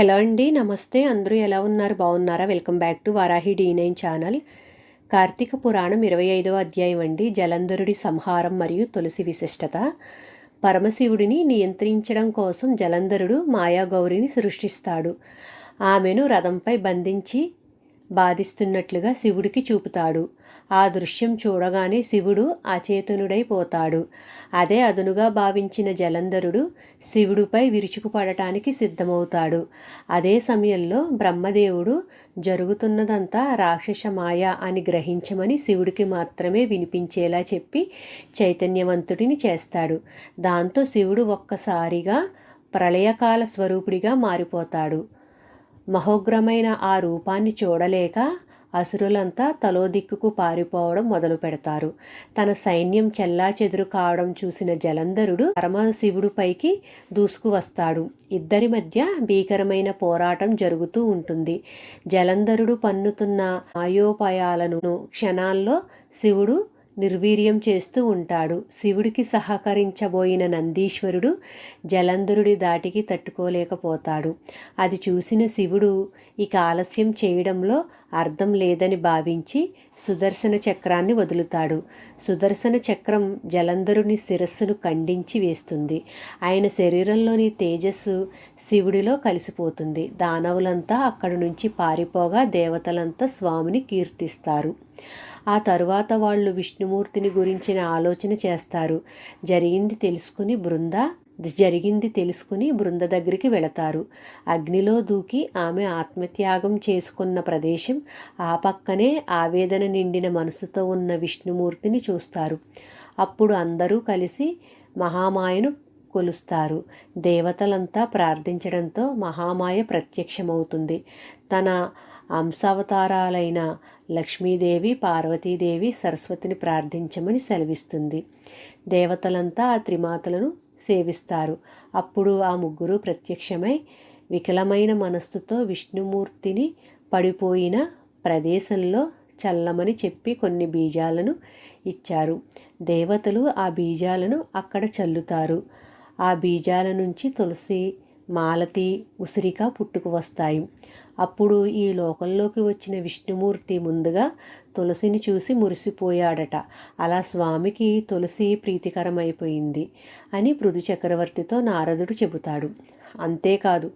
Hello అండి నమస్తే. అందరూ ఎలా ఉన్నారు? బాగున్నారా? Welcome back to Varahi D nine channel. Karthika Puranam ఇరవై ఐదవ అధ్యాయం అండి. జలంధరుడి సంహారం మరియు తులసి విశిష్టత. పరమశివుడిని నియంత్రించడం కోసం జలంధరుడు మాయాగౌరిని సృష్టిస్తాడు. ఆమెను రథంపై బంధించి బాధిస్తున్నట్లుగా శివుడికి చూపుతాడు. ఆ దృశ్యం చూడగానే శివుడు అచేతనుడైపోతాడు. అదే అదునుగా భావించిన జలంధరుడు శివుడిపై విరుచుకుపడటానికి సిద్ధమవుతాడు. అదే సమయంలో బ్రహ్మదేవుడు జరుగుతున్నదంతా రాక్షస మాయ అని గ్రహించమని శివుడికి మాత్రమే వినిపించేలా చెప్పి చైతన్యవంతుడిని చేస్తాడు. దాంతో శివుడు ఒక్కసారిగా ప్రళయకాల స్వరూపుడిగా మారిపోతాడు. మహోగ్రమైన ఆ రూపాన్ని చూడలేక అసురులంతా తలో దిక్కుకు పారిపోవడం మొదలు పెడతారు. తన సైన్యం చెల్లా చెదురు కావడం చూసిన జలంధరుడు పరమశివుడిపైకి దూసుకు వస్తాడు. ఇద్దరి మధ్య భీకరమైన పోరాటం జరుగుతూ ఉంటుంది. జలంధరుడు పన్నుతున్న ఆయోపాయాలను క్షణాల్లో శివుడు నిర్వీర్యం చేస్తూ ఉంటాడు. శివుడికి సహకరించబోయిన నందీశ్వరుడు జలంధరుడి దాటికి తట్టుకోలేకపోతాడు. అది చూసిన శివుడు ఇక ఆలస్యం చేయడంలో అర్థం లేదని భావించి సుదర్శన చక్రాన్ని వదులుతాడు. సుదర్శన చక్రం జలంధరుని శిరస్సును ఖండించి వేస్తుంది. ఆయన శరీరంలోని తేజస్సు శివుడిలో కలిసిపోతుంది. దానవులంతా అక్కడి నుంచి పారిపోగా దేవతలంతా స్వామిని కీర్తిస్తారు. ఆ తరువాత వాళ్ళు విష్ణుమూర్తిని గురించిన ఆలోచన చేస్తారు. జరిగింది తెలుసుకుని బృంద జరిగింది తెలుసుకుని బృంద దగ్గరికి వెళతారు. అగ్నిలో దూకి ఆమె ఆత్మత్యాగం చేసుకున్న ప్రదేశం ఆ పక్కనే ఆవేదన నిండిన మనసుతో ఉన్న విష్ణుమూర్తిని చూస్తారు. అప్పుడు అందరూ కలిసి మహామాయను కొలుస్తారు. దేవతలంతా ప్రార్థించడంతో మహామాయ ప్రత్యక్షమవుతుంది. తన అంశావతారాలైన లక్ష్మీదేవి పార్వతీదేవి సరస్వతిని ప్రార్థించమని సెలవిస్తుంది. దేవతలంతా ఆ త్రిమాతలను సేవిస్తారు. అప్పుడు ఆ ముగ్గురు ప్రత్యక్షమై వికలమైన మనస్సుతో విష్ణుమూర్తిని పడిపోయిన ప్రదేశంలో చల్లమని చెప్పి కొన్ని బీజాలను ఇచ్చారు. దేవతలు ఆ బీజాలను అక్కడ చల్లుతారు. ఆ బీజాల నుంచి తులసి మాలతి ఉసిరిక పుట్టుకు వస్తాయి. అప్పుడు ఈ లోకంలోకి వచ్చిన విష్ణుమూర్తి ముందుగా తులసిని చూసి మురిసిపోయాడట. అలా స్వామికి తులసి ప్రీతికరమైపోయింది అని పృథు చక్రవర్తితో నారదుడు చెబుతాడు. అంతేకాదు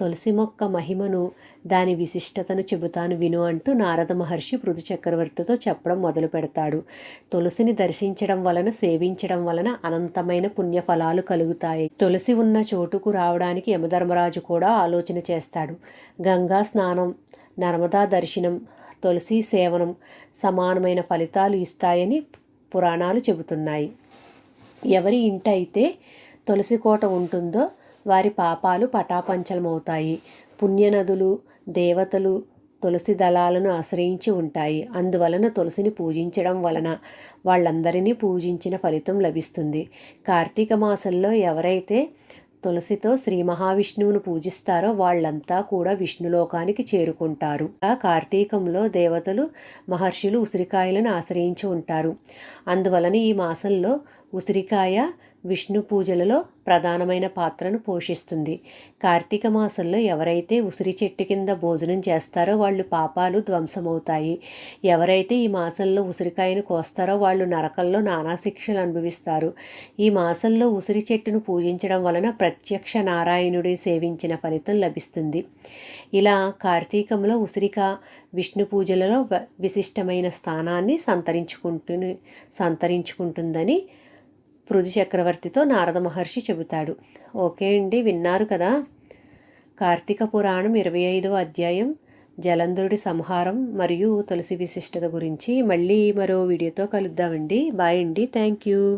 తులసి మొక్క మహిమను దాని విశిష్టతను చెబుతాను విను అంటూ నారద మహర్షి పృథు చక్రవర్తితో చెప్పడం మొదలు పెడతాడు. తులసిని దర్శించడం వలన సేవించడం వలన అనంతమైన పుణ్యఫలాలు కలుగుతాయి. తులసి ఉన్న చోటుకు రావడానికి యమధర్మరాజు కూడా ఆలోచన చేస్తాడు. గంగా స్నానం నర్మదా దర్శనం తులసి సేవనం సమానమైన ఫలితాలు ఇస్తాయని పురాణాలు చెబుతున్నాయి. ఎవరి ఇంట అయితే తులసి కోట ఉంటుందో వారి పాపాలు పటాపంచలమవుతాయి. పుణ్యనదులు దేవతలు తులసి దళాలను ఆశ్రయించి ఉంటాయి. అందువలన తులసిని పూజించడం వలన వాళ్ళందరినీ పూజించిన ఫలితం లభిస్తుంది. కార్తీక మాసంలో ఎవరైతే తులసితో శ్రీ మహావిష్ణువును పూజిస్తారో వాళ్ళంతా కూడా విష్ణులోకానికి చేరుకుంటారు. ఆ కార్తీకంలో దేవతలు మహర్షులు ఉసిరికాయలను ఆశ్రయించి ఉంటారు. అందువలన ఈ మాసంలో ఉసిరికాయ విష్ణు పూజలలో ప్రధానమైన పాత్రను పోషిస్తుంది. కార్తీక మాసంలో ఎవరైతే ఉసిరి చెట్టు కింద భోజనం చేస్తారో వాళ్ళు పాపాలు ధ్వంసమవుతాయి. ఎవరైతే ఈ మాసంలో ఉసిరికాయను కోస్తారో వాళ్ళు నరకంలో నానా శిక్షలు అనుభవిస్తారు. ఈ మాసంలో ఉసిరి చెట్టును పూజించడం వలన ప్రత్యక్ష నారాయణుడి సేవించిన ఫలితం లభిస్తుంది. ఇలా కార్తీకంలో ఉసిరిక విష్ణు పూజలలో విశిష్టమైన స్థానాన్ని సంతరించుకుంటు సంతరించుకుంటుందని పృథు చక్రవర్తితో నారద మహర్షి చెబుతాడు. ఓకే అండి విన్నారు కదా? కార్తీక పురాణం ఇరవై ఐదవ అధ్యాయం జలంధరుడి సంహారం మరియు తులసి విశిష్టత గురించి మళ్ళీ మరో వీడియోతో కలుద్దామండి. బాయ్ అండి థ్యాంక్ యూ.